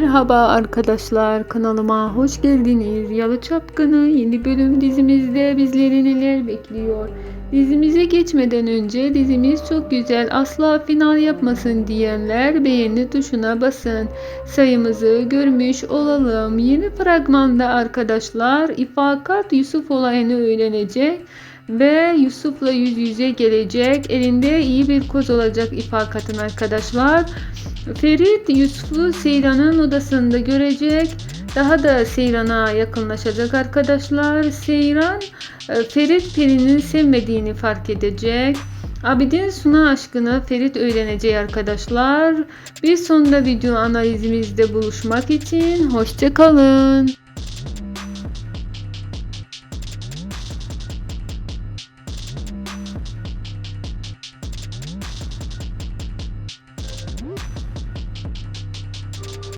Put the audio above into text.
Merhaba arkadaşlar kanalıma hoş geldiniz. Yalı Çapkını yeni bölüm dizimizde bizleri neler bekliyor? Dizimize geçmeden önce dizimiz çok güzel asla final yapmasın diyenler beğeni tuşuna basın. Sayımızı görmüş olalım. Yeni fragmanda arkadaşlar İfakat Yusuf olayını öğrenecek ve Yusuf'la yüz yüze gelecek. Elinde iyi bir koz olacak İfakat'ın arkadaşlar. Ferit Yusuf'u Seyran'ın odasında görecek. Daha da Seyran'a yakınlaşacak arkadaşlar. Seyran e, Ferit Peri'nin sevmediğini fark edecek. Abidin Suna aşkını Ferit öğrenecek arkadaşlar. Bir sonunda video analizimizde buluşmak için hoşçakalın.